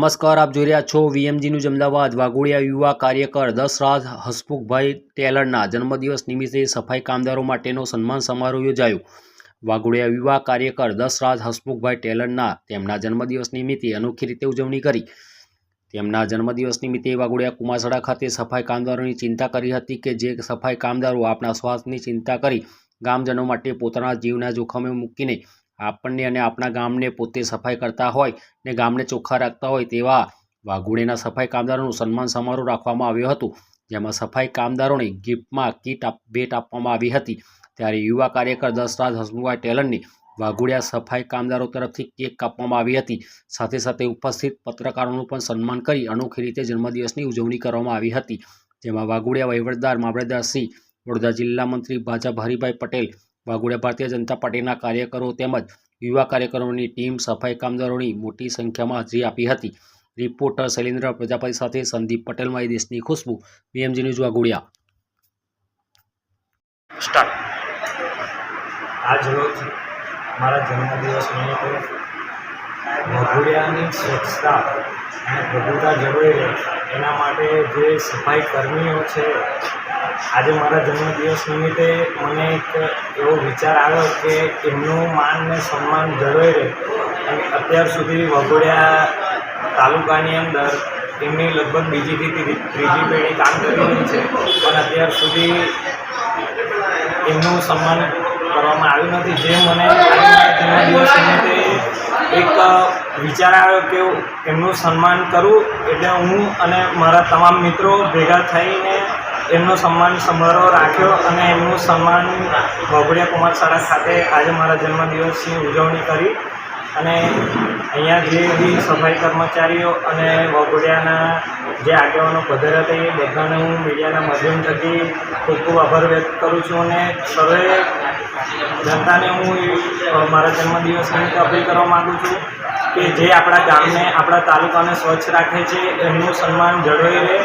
નમસ્કાર, આપ જોઈ રહ્યા છો વીએમજીનું અમદાવાદ. વાઘોડિયા યુવા કાર્યકર દશરાજ હસમુખભાઈ ટેલરના જન્મદિવસ નિમિત્તે સફાઈ કામદારો માટેનો સન્માન સમારોહ યોજાયો. વાઘોડિયા યુવા કાર્યકર દશરાજ હસમુખભાઈ ટેલરના તેમના જન્મદિવસ નિમિત્તે અનોખી રીતે ઉજવણી કરી. તેમના જન્મદિવસ નિમિત્તે વાઘોડિયા કુમાસડા ખાતે સફાઈ કામદારોની ચિંતા કરી હતી કે જે સફાઈ કામદારો આપણા સ્વાસ્થ્યની ચિંતા કરી ગામજનો માટે પોતાના જીવના જોખમે મૂકીને આપણને અને આપણા ગામને પોતે સફાઈ કરતા હોય ને ગામને ચોખ્ખા રાખતા હોય તેવા વાઘોડિયાના સફાઈ કામદારોનું સન્માન સમારોહ રાખવામાં આવ્યો હતો. જેમાં સફાઈ કામદારોને ગિફ્ટમાં કીટ ભેટ આપવામાં આવી હતી. ત્યારે યુવા કાર્યકર દશરાજ હસમુભાઈ ટેલરને વાઘોડિયા સફાઈ કામદારો તરફથી કેક કાપવામાં આવી હતી. સાથે સાથે ઉપસ્થિત પત્રકારોનું પણ સન્માન કરી અનોખી રીતે જન્મદિવસની ઉજવણી કરવામાં આવી હતી. જેમાં વાઘોડિયા વહીવટદાર મામલતદાર શ્રી વડોદરા જિલ્લા મંત્રી ભાજપ હરિભાઈ પટેલ વાઘોડિયા ભારતીય જનતા પાર્ટીના કાર્યકરો તેમજ યુવા કાર્યકરોની ટીમ સફાઈ કામદારોની મોટી સંખ્યામાં હાજરી આપી હતી. રિપોર્ટર શૈલેન્દ્ર પ્રજાપતિ સાથે સંદીપ પટેલ મારી દેશની ખુશ્બુ. BMG news Waghodia. સ્ટાર્ટ. આજ રોજ મારા જન્મદિવસ નિમિત્તે વઘોડિયાની સ્વચ્છતા અને પ્રભુતા જળવાઈ રહે એના માટે જે સફાઈ કર્મીઓ છે, આજે મારા જન્મદિવસ નિમિત્તે મને એક એવો વિચાર આવ્યો કે એમનું માન ને સન્માન જળવાઈ રહે. અને અત્યાર સુધી વઘોડિયા તાલુકાની અંદર એમની લગભગ બીજીથી ત્રીજી પેઢી કામ કરી રહી છે. પણ અત્યાર સુધી એમનું સન્માન કરવામાં આવ્યું નથી. જે મને જન્મદિવસ નિમિત્તે વિચાર આવ્યો કે એમનું સન્માન કરું એટલે હું અને મારા તમામ મિત્રો ભેગા થઈને એમનો સન્માન સમારોહ રાખ્યો અને એમનું સન્માન ભોગડિયા કુમાર શાળા ખાતે આજે મારા જન્મદિવસની ઉજવણી કરી. અને અહીંયા જે બી સફાઈ કર્મચારીઓ અને વગોડિયાના જે આગેવાનો પધાર્યા હતા, એ બધાને હું મીડિયાના માધ્યમ થકી ખૂબ ખૂબ આભાર વ્યક્ત કરું છું અને સર્વે જનતાને હું મારા જન્મદિવસ નિમિત્તે અપીલ કરવા માગું છું. કે જે આપણા ગામને, આપણા તાલુકાને સ્વચ્છ રાખે છે, એમનું સન્માન જળવાઈ રહે,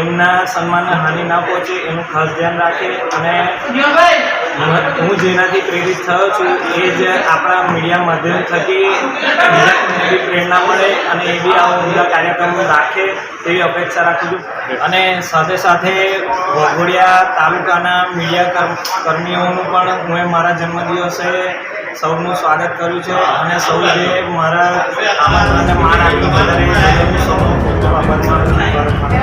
એમના સન્માનને હાનિ ના પહોંચે, એનું ખાસ ધ્યાન રાખે અને હું જેનાથી પ્રેરિત થયો છું, એ જ આપણા મીડિયા માધ્યમ થકી બી પ્રેરણા મળે અને એ બી આવા બધા કાર્યક્રમો રાખે, તેવી અપેક્ષા રાખું છું. અને સાથે સાથે વઘોડિયા તાલુકાના મીડિયા કર્મીઓનું પણ હું મારા જન્મદિવસે સૌનું સ્વાગત કર્યું છે અને સૌ જે મારા આમંત્રણને માન આપ્યું વધારે હું સૌનો ખૂબ ખૂબ છું.